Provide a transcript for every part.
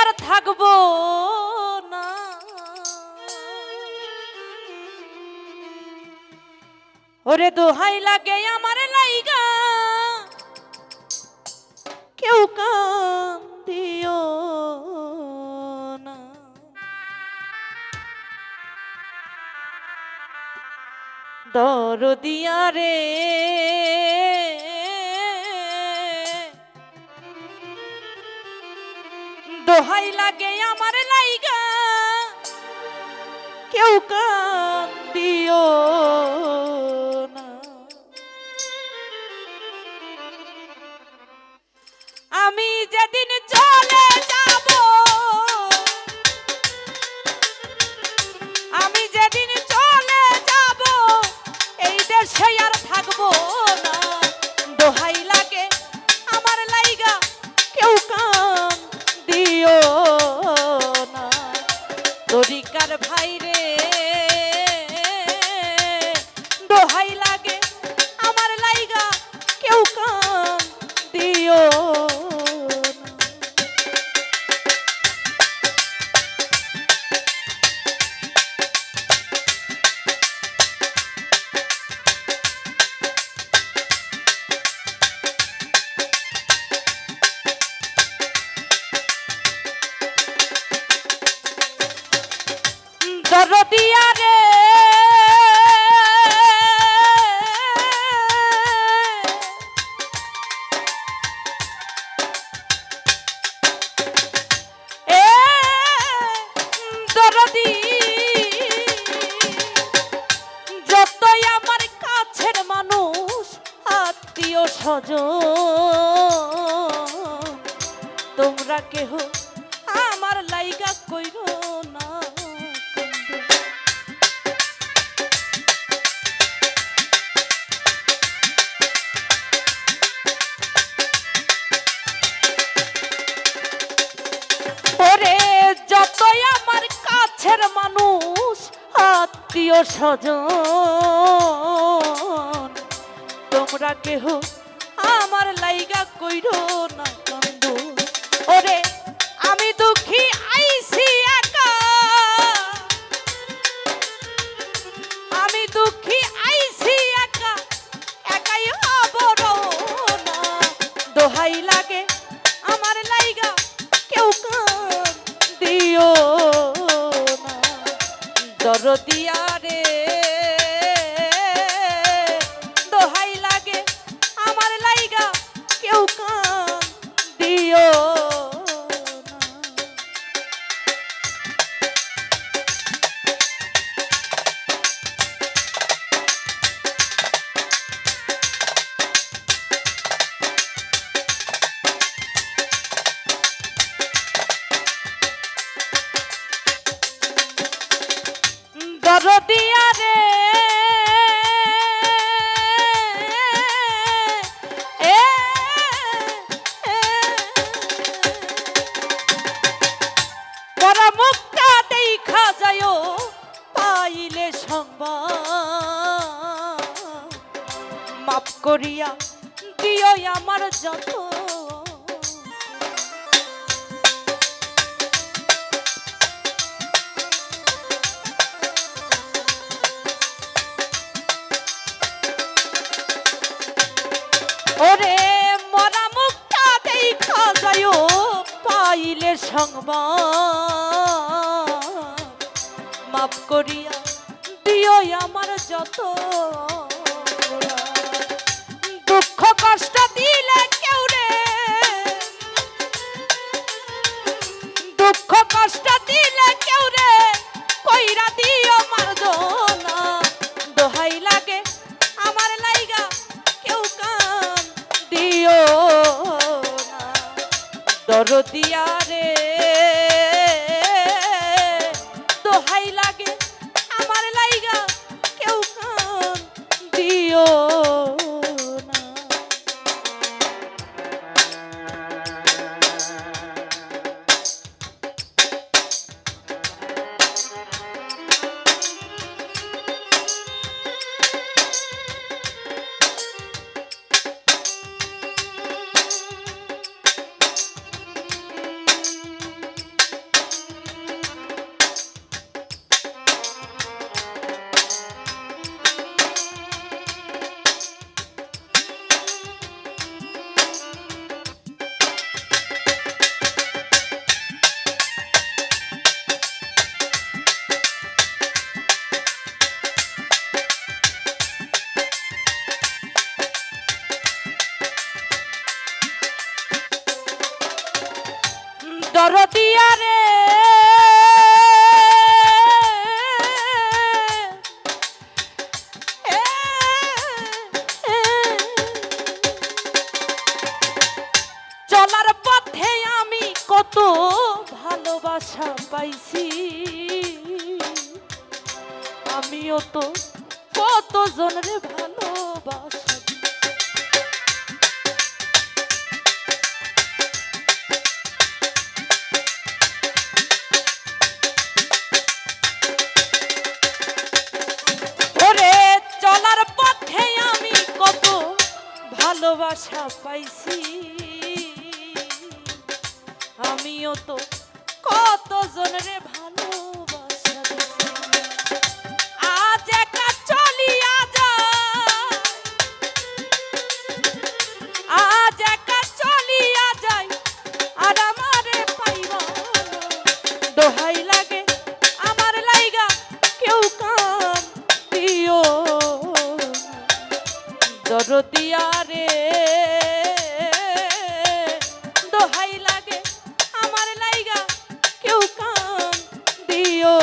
আর থাকব না। ওরে দোহাই লাগে আমার লাইগা। কেউ কান দিও না। দরদিয়া রে দোহাই লাগে আমার লাইগা। কেউ কান দিও। তরিকার যতই আমার কাছের মানুষ আত্মীয় স্বজন তোমরা কেহ আমার লাইগা কইর আত্মীয় স্বজন তোমরা কেহ আমার লাইগা কইরো না। করিয়া দিও আমার যত পাইলে সংবাদ। মাফ করিয়া দিও আমার যত দুঃখ কষ্ট দিলে কেউ রে? দুঃখ কষ্ট দিলে কেউ রে? কইরা দিও মারদনা দোহাই দরদিয়া রে দরদিয়া রে চলার পথে আমি কত ভালোবাসা পাইছি। আমিও তো কত জনের ভালোবাসা। ভালোবাসা পাইছি। আমিও তো কত জনরে ভালোবাসা দরদিয়া রে দোহাই লাগে আমার লাইগা কেউ কাম দিও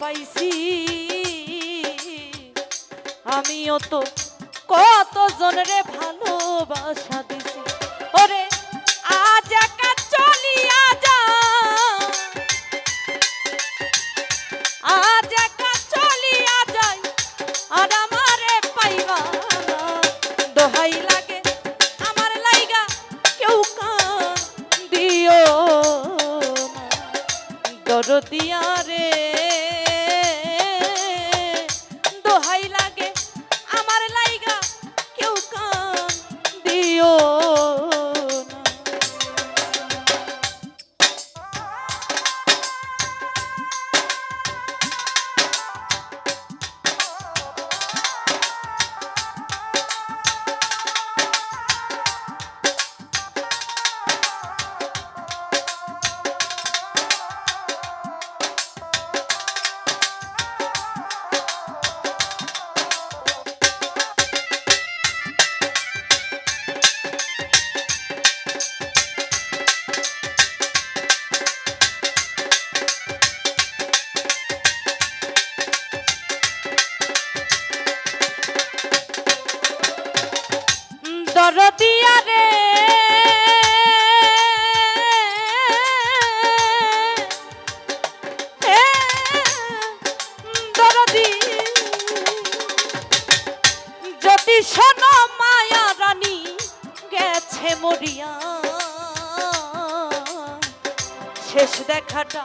পাইছি। আমিও তো কত জনরে ভালোবাসা দিছি। ওরে, আজ একা চলিয়া যা আজ একা চলিয়া যাই, আর আমারে পাইবা। দোহাই লাগে, আমার লাইগা কেউ কান দিও দরদিয়া রে। দিও দরদিয়া রে যদি শোনো মায়া রানী গেছে মরিয়া। শেষ দেখাটা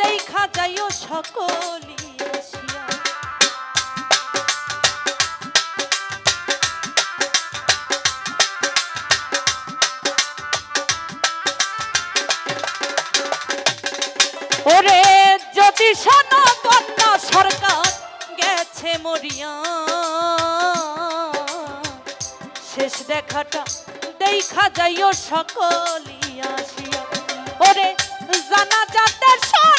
দেখা যাইও সকলি। ওরে যদি শোনো কন্যা সরকার গেছে মরিয়া, শেষ দেখাটা দেখা যাইও সকলিয়া ওরে জানা যাতে শরিক